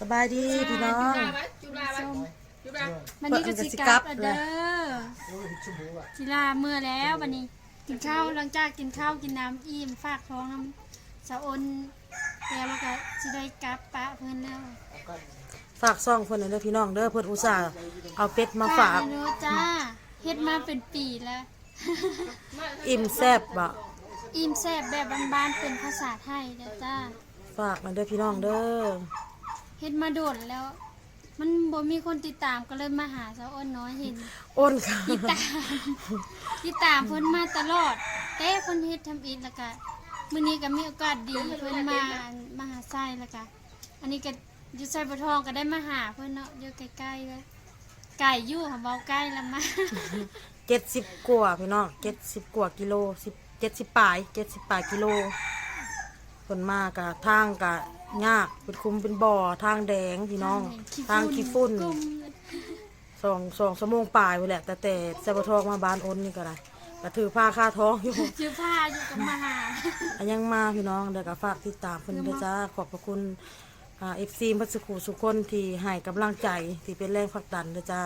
สบายดีพี่น้องจุฬาไว้จุฬาวันนี้ก็สิกลับแล้วเด้อจิลาเมื่อแล้ววันนี้ กินข้าวหลังจากกินข้าวกินน้ำอิ่มฝากท้องน้ำสะอนแล้วแล้วก็สิได้กลับปะเพิ่นแล้วฝากซ่องเพิ่นหน่อยเด้อพี่น้องเด้อเพิ่นอุตส่าห์เอาเป็ดมาฝากเด้อจ้าเฮ็ดมาเป็นปีแล้ว อิ่มแซ่บบ่อิ่มแซ่บแบบบ้านๆเป็นภาษาไทยเด้อจ้าฝากหน่อยเด้อพี่น้องเด้อ เฮ็ดมาโดดแล้ว มันบ่มีคนติดตามก็เลยมาหาสะอ้นน้อยเห็น อ้นค่ะ ติดตาม ติดตามเพิ่นมาตลอดแต่เพิ่นเฮ็ดทำอิฐแล้วก็มื้อนี้ก็มีโอกาสดีเพิ่นมามาหาไส้แล้วก็อันนี้ก็อยู่ไส้บ่ทองก็ได้มาหาเพิ่นเนาะอยู่ใกล้ๆเลยไก่อยู่ค่ะเว้าใกล้แล้วมา เจ็ดสิบกว่าพี่น้องเจ็ดสิบกว่ากิโลสิบเจ็ดสิบปลายเจ็ดสิบปลายกิโลเพิ่นมากะทางกะ ยากเป็นคุมเป็นบ่อทางแดงพี่น้อง ทางขี้ฝุ่นกุ้มสองสองชั่วโมงปลายไปแหละ แต่แต่แซบทองมาบ้านอ้นนี่ก็ได้ก็ถือผ้าค่าท้องอยู่ชื่อผ้าอยู่กับมาหาอันยังมาพี่น้องเดี๋ยวก็ฝากติดตามเพิ่นด้วยจ้าขอบพระคุณอ่าเอฟซีพัสกูสุขคนที่ให้กำลังใจที่เป็นแรงผลักดันด้วยจ้า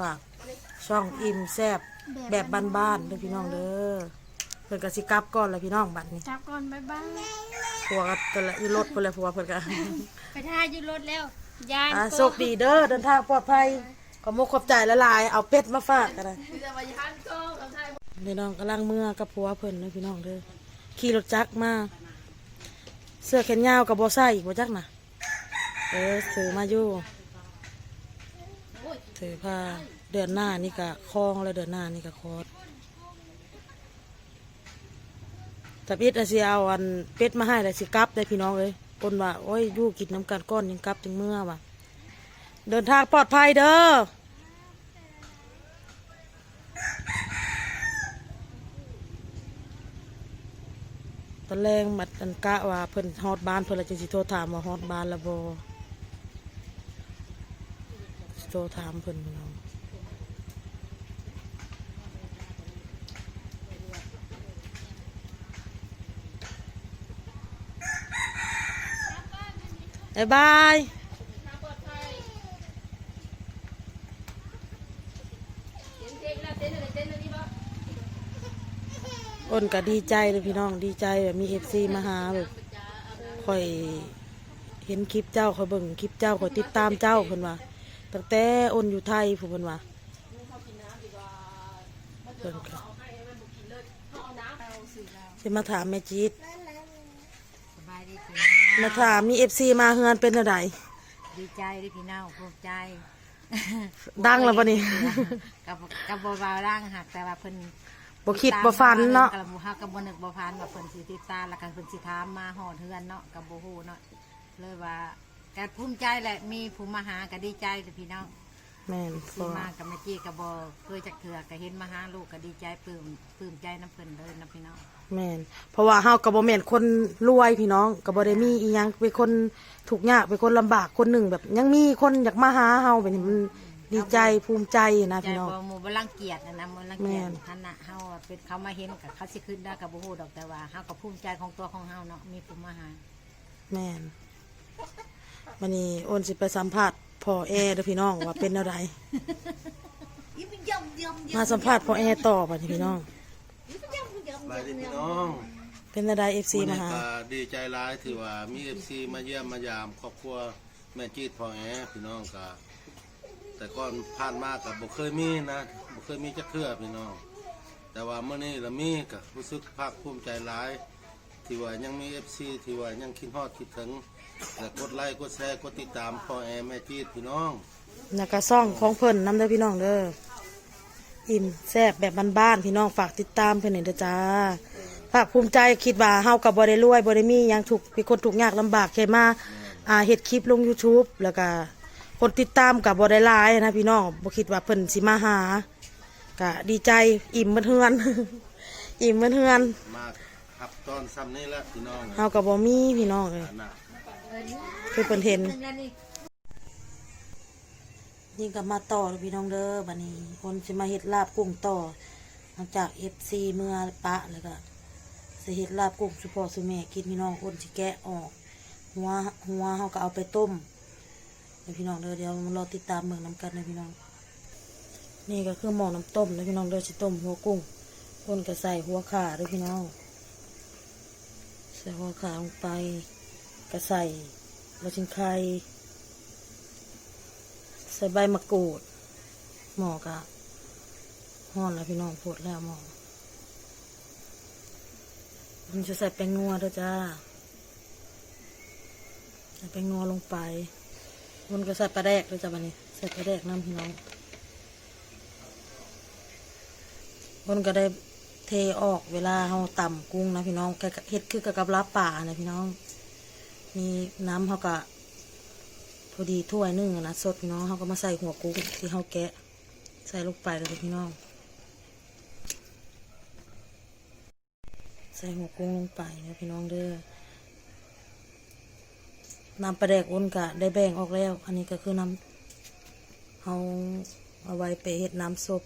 ฝากช่องอิ่มแซบแบบบ้านๆเด้อพี่น้องเด้อ เพิ่นก็สิกลับก่อนแล้วพี่น้องบัดนี้จับก่อนบ๊ายบายผัวก็แต่ละอยู่รถเพิ่นแหละผัวเพิ่นก็ ไปท่าอยู่รถแล้วยานอ่าโกโชคดีเด้อเดินทางปลอดภัยขอมกขอบใจละลาย เอาเป็ดมาฝากกันเลยจะมายันก็เอาไทยพี่น้องกำลังเมื่อกับผัวเพิ่นเด้อพี่น้องเด้อขี่รถจักรมาเสื้อแขนยาวกับบ่ใส่อีกบ่จักน่ะเออถือมาอยู่ถือผ้าเดือนหน้านี่กะคลองแล้วเดือนหน้านี่กะคอด แต่พิษอาสิเอาอันเป็ดมาให้แต่สิกลับได้พี่น้องเลยคนว่าโอ้ยยู่กินน้ำกันก้อนยังกลับถึงเมื่อว่ะเดินทางปลอดภัยเด้อตอนแรงมัดอันกะว่าเพิ่นฮอดบ้านเพิ่นลยจะสิโทรถามว่าฮอดบ้านละบ่สิโทรถามเพิ่นพี่น้อง บ๊ายบายอ้นอะไรบ้างอ้นก็ดีใจเลยพี่น้องดีใจแบบมีเอฟซีมาหาแบบคอยเห็นคลิปเจ้าคอยเบิ่งคลิปเจ้าคอยติดตามเจ้าเพิ่นว่าตั้งแต่อ้นอยู่ไทยผู้เพิ่นว่าเพิ่นก็สิมาถามแม่จีดสบายดีพี่ มาถามมีเอฟซีมาเฮือนเป็นอะไรดีใจดีพี่น้องภูมิใจดังแล้วปะนี่กับกับบ่บาวร่างหักแต่ว่าเพิ่นบ่คิดบ่ฝันเนาะกับบ่ฮักกับบ่นึกบ่พันว่าเพิ่นสิติดตามแล้วกันเพิ่นสิถามมาฮอดเฮือนเนาะกับบ่ฮู้เนาะเลยว่าก็ภูมิใจแหละมีผู้มาหาก็ดีใจเด้อพี่น้องแม่นเพสิราะว่ามากับแม่จี้ก็บ่เคยจักเทื่อก็เห็นมาหาลูกก็ดีใจปลื้มปลื้มใจน้ำเพิ่นเลยนะพี่น้อง แม่นเพราะว่าเฮาก็บ่แม่นคนรวยพี่น้องก็บ่ได้มีอีหยังเป็นคนทุกข์ยากเป็นคนลำบากคนหนึ่งแบบ ยังมีคนอยากมาหาเฮาแบบนี้มันดีใจภูมิใจนะใจพี่น้อง บ่หมู่บ่รังเกียจนะนะบ่รังเกียจแม่นท่านน่ะเฮาอะเป็นเขามาเห็นกับเขาสิขึ้นได้กับบ่ฮู้ดอกแต่ว่าเฮาก็ภูมิใจของตัวของเฮาเนาะมีผู้มาหา แม่นวันนี้โอนสิไปสัมภาษณ์พ่อแอเด้อพี่น้องว่าเป็นอะไรมาสัมภาษณ์พ่อแอต่อไปพี่น้อง บายดีพี่น้องเป็นอะไรเอฟซีวันมานี้หาก็ดีใจร้ายที่ว่ามีเอฟซีมาเยี่ยมมายามครอบครัวแม่จีดพ่อแอพี่น้องก็แต่ก่อนผ่านมากับบ่เคยมีนะบ่เคยมีจักเทื่อพี่น้อง แต่ว่าเมื่อนี้ละมีก็รู้สึกภาคภูมิใจร้าย ที่ว่ายังมีเอฟซีที่ว่ายังคิดฮอดคิดถึงและกดไลค์กดแชร์กดติดตามพ่อแอแม่จีดพี่น้อง แล้วก็ซ่องของเพิ่นนำเด้อพี่น้องเด้อ อิ่มแซ่บแบบบ้านๆพี่น้องฝากติดตามเพิ่นหน่อยเด้อจ้าภาคภูมิใจคิดว่าเฮากับบ่ได้รวยบ่ได้มีหยังถูกเป็นคนถูกข์ยากลำบากแค่มาอ่าเฮ็ดคลิปลง YouTube แล้วก็คนติดตามกับบ่ได้หลายนะพี่น้องบ่คิดว่าเพิ่นสิมาหาก็ดีใจอิ่มเบิดเฮือน อิ่มเบิดเฮือนมาขับตอนซ้ำนี่แหละพี่น้องเฮากับบ่มีพี่น้องเลยอันน่ะคือเพิ่นเห็นนี่ ก็มาต่อพี่น้องเด้อบัดนี้ คนสิมาเฮ็ดลาบกุ้งต่อหลังจาก FC เมื่อปะแล้วก็สิเฮ็ดลาบกุ้งสุพอสุแม่กินพี่น้องคนสิแกะออกหัวหัวเขาก็เอาไปต้มเดี๋ยวพี่น้องเด้อเดี๋ยวรอติดตามเมืองน้ำกันนะพี่น้อง นี่ก็คือหม้อน้ำต้มนะพี่น้องเด้อสิต้มหัวกุ้งคนก็ใส่หัวขาด้วยพี่น้องใส่หัวขาลงไปก็ใส่กระชิงไข่ ส่ใบมะกรูด หมอกะห่อนแล้วพี่น้องปวดแล้วหม้อมันจะใส่แป้งนัวด้วยจ้าใส่แป้งนัวลงไปมันก็ใส่ปลาแดกด้วยจ้าบันนี้ ใส่ปลาแดกน้ำพี่น้องมันก็ได้เทออกเวลาเราต่ำกุ้งนะพี่น้องเฮ็ดคือกับลาป่านะพี่น้อง มีน้ำเขาก็ พอดีถ้วยหนึ่งนะสดพี่น้องเขาก็มาใส่หัวกุ้งที่เขาแกะ ใส่ลงไปเลยพี่น้อง ใส่หัวกุ้งลงไปนะพี่น้องเด้อน้ำปลาแดกอ้นกะได้แบ่งออกแล้ว อันนี้ก็คือน้ำเอาเอาไว้ไปเฮ็ดน้ำซุป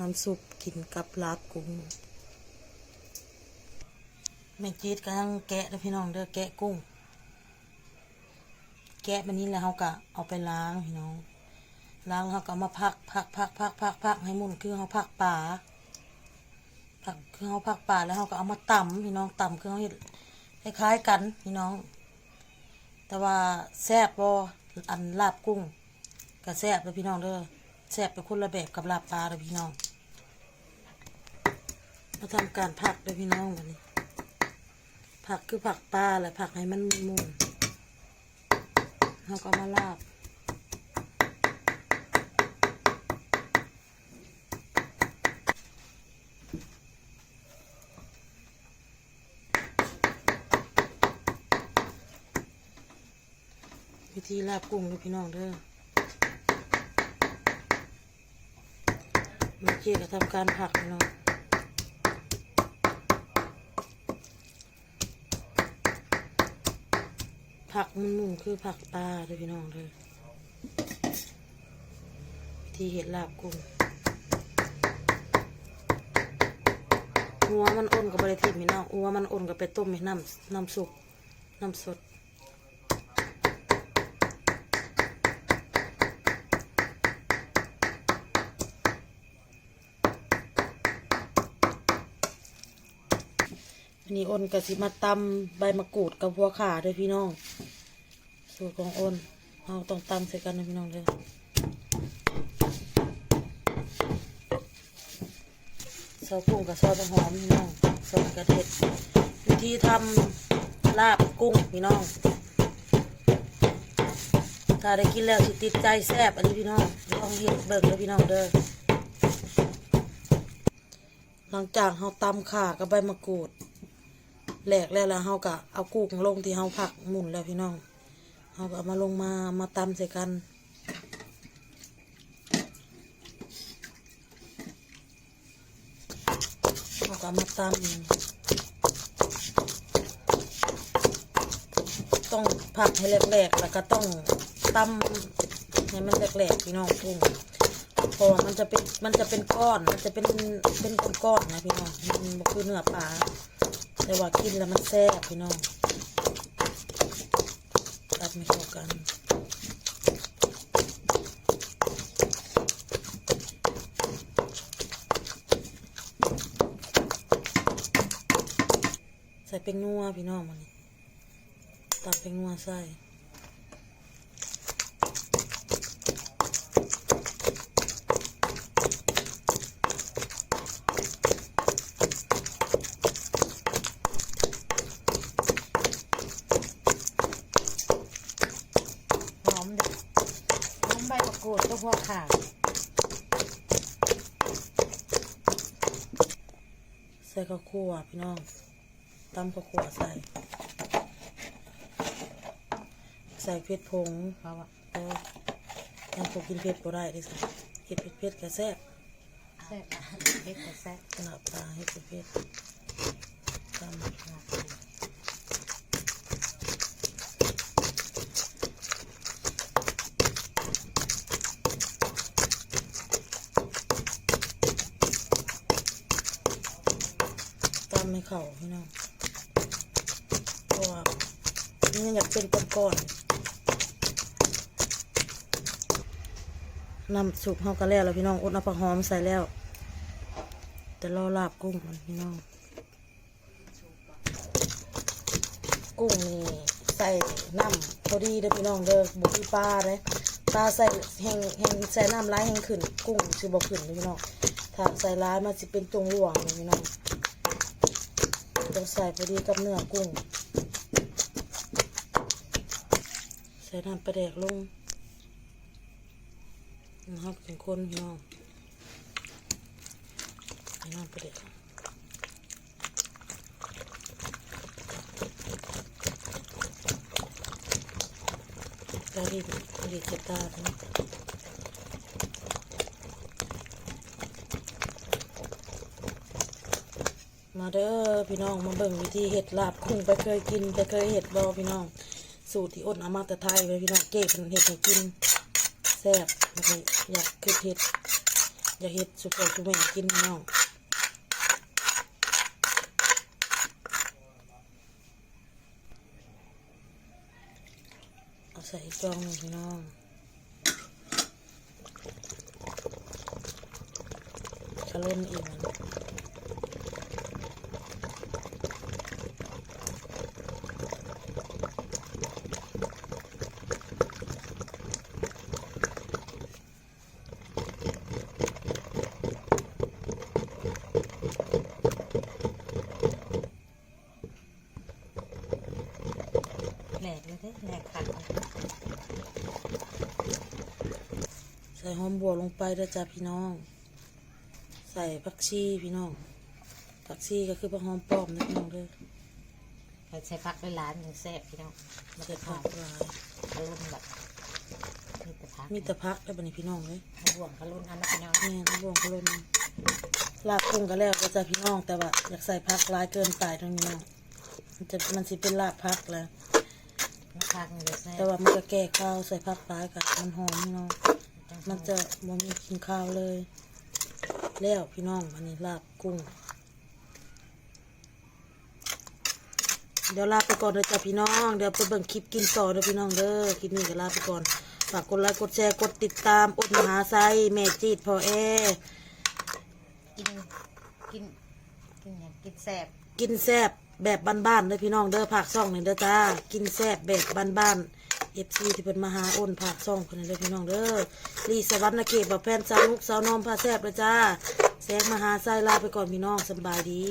น้ำซุปกินกับลาบกุ้งแม่จีดกำลังแกะนะพี่น้องเด้อแกะกุ้ง แกะแบบนี้แล้วเขาก็เอาไปล้างพี่น้อง ล้างเขาก็มาพักพักพักพักพักพักให้หมุนคือเขาพักป่าพักคือเขาพักป่าแล้วเขาก็เอามาตำพี่น้องตำคือเขาเห็ดคล้ายๆกันพี่น้อง แต่ว่าแซ่บบ่อันลาบกุ้งกับแซ่บเลยพี่น้องเด้อแซ่บเป็นคนละแบบกับลาบปลาเลยพี่น้องมาทำการผักเลยพี่น้องวันนี้ผักคือผักปลาแหละผักให้มันมุน เราก็มาลาบวิธีลาบกุ้งเลยพี่น้องเด้อเมื่อกี้ก็ทำการผักพี่น้อง ผักมันมุนคือผักปลาเลยพี่น้องเด้อวิธีเห็ดลาบกุ้งหัวมันอ่อนกับบริทิมพี่น้องหัวมันอ่นกับไปต้มให้น้ำน้ำซุปน้ำสดนนี้อ้นกะสิมาตำใบมะกรูดกับหัวขาด้วยพี่น้อง สูตรของอ้นเราต้องตำใส่กันนะพี่น้องเลยซอสกุ้งกับซอสหอมพี่น้องซอสกระเทียมวิธีทำลาบกุ้งพี่น้อง ถ้าได้กินแล้วสิติดใจแซ่บอันนี้พี่น้องลองเห็ดเบิ่งเลยพี่น้องเด้อหลังจากเราตำข่ากับใบมะกรูดแหลกแล้วแล้วเราก็เอากุ้งลงที่เราผักหมุนแล้วพี่น้อง เราก็เอามาลงมามาตำใส่กันเราก็เอามาตำต้องผักให้แหลกๆแล้วก็ต้องตำให้มันแหลกๆพี่น้องกุ้งพราะว่ามันจะเป็นมันจะเป็นก้อน มันจะเป็นเป็นก้อนๆนะพี่น้องมันคือเนื้อปลาแต่ว่ากินแล้วมันแซ่บพี่น้อง กัน ใส่เป็นนัวพี่น้องมันนี่ตัดเป็นนัวใส่หอมเด็ด น้ำใบมะกรูดก็พวกข่าใส่ข้าวคั่วพี่น้องตำข้าวคั่วใส่ ใส่เผ็ดผงเพราะว่าเออยังพวกกินเผ็ดบ่ได้เดิสิกินเผ็ดเผ็ดๆก็แซ่บแซ่บอะเฮ็ดแต่แซ่บขนาดปลาให้เผ็ดเผ็ดๆตำตำให้ เข่าพี่น้องเพราะว่านยังอยากเป็นก้อนๆน้ำสุกเฮาก็แล้วแล้วพี่น้องอดน้ำผักหอมใส่แล้ว แต่รอลาบกุ้งก่อนพี่น้อง กุ้งนี่ใส่น้ำพอดีเด้อพี่น้องเด้อบุกีปลาเลยปลาใส่แห้งแห้งใส่น้ำร้ายแห้งขึ้น กุ้งสิบ่ขึ้นเด้อพี่น้องถ้าใส่ร้ายมันสิเป็นตรงหลวงเลยพี่น้อง ต้องใส่พอดีกับเนื้อกุ้ง ใส่น้ำปลาแดกลงนะครับเป็นคนพี่น้องใส่น้ำปลาแดกกะหรี่กะหรี่เจ็ดตาเนา มาเด้อพี่น้องมาเบิ่งวิธีเห็ดลาบคุ้งไปเคยกินไปเคยเห็ดบอพี่น้อง สูตรที่อ้นเอามาแต่ไทยเลยพี่น้องเก๋เป็นเห็ดให้กินแซ่บนะคะอยากคือเห็ดอยากเห็ดสุกสุกแม่กินพี่น้องเอาใส่จองหนึ่งพี่น้องชะล่นอีก แหลกเลยเด้แหลกขัดเลยใส่หอมบัวลงไปเด้อจ้าพี่น้อง ใส่ผักชีพี่น้องผักชีก็คือผักหอมป้อมนะพี่น้องเด้อเราใช้พักด้วยร้านหนึ่งแซ่บพี่น้องมันใส่จะผัผักกหลายขลุ่นแบบมีแต่พักมีแต่ผักได้บัดนี้พี่น้องเลยห่วงขลุ่นอันนั้นพี่น้องแม่น้ำบวงกระลนลาบกุ้งก็แล้วก็จะพี่น้องแต่ว่าอยากใส่ผักหลายเกินไปตรงนี้น้องมันจะมันสิเป็นลาบผักแล้ว มันพักมันเลยแซ่บแต่ว่ามันก็แก้ข้าวใส่ผักหลายกับมันหอมพี่น้อง มันจะบ่มีกินข้าวเลย แล้วพี่น้องอันนี้ลาบกุ้ง เดี๋ยวลาไปก่อนเลยจ้ะพี่น้อง เดี๋ยวไปเบิ่งคลิปกินต่อเด้อพี่น้องเด้อคลิปนี้ก็ลาไปก่อนฝากกดไลค์กดแชร์กดติดตามอดมหาไซแม่จีดพอแอกิน กิน กินอย่างกินแซ่บ กินแซ่บ แบบบ้านๆเด้อพี่น้องเด้อผักซ่องนี่เด้อจ้า กินแซ่บแบบบ้านๆเอฟซีที่เป็นมหาอ้นผักซ่องคนนี้เด้อพี่น้องเด้อรีสวัสดิ์นเกตบบแพนสาวลูกสาวน้อมพาแซ่บเด้อจ้าแสงมหาไซลาไปก่อนพี่น้องสบายดี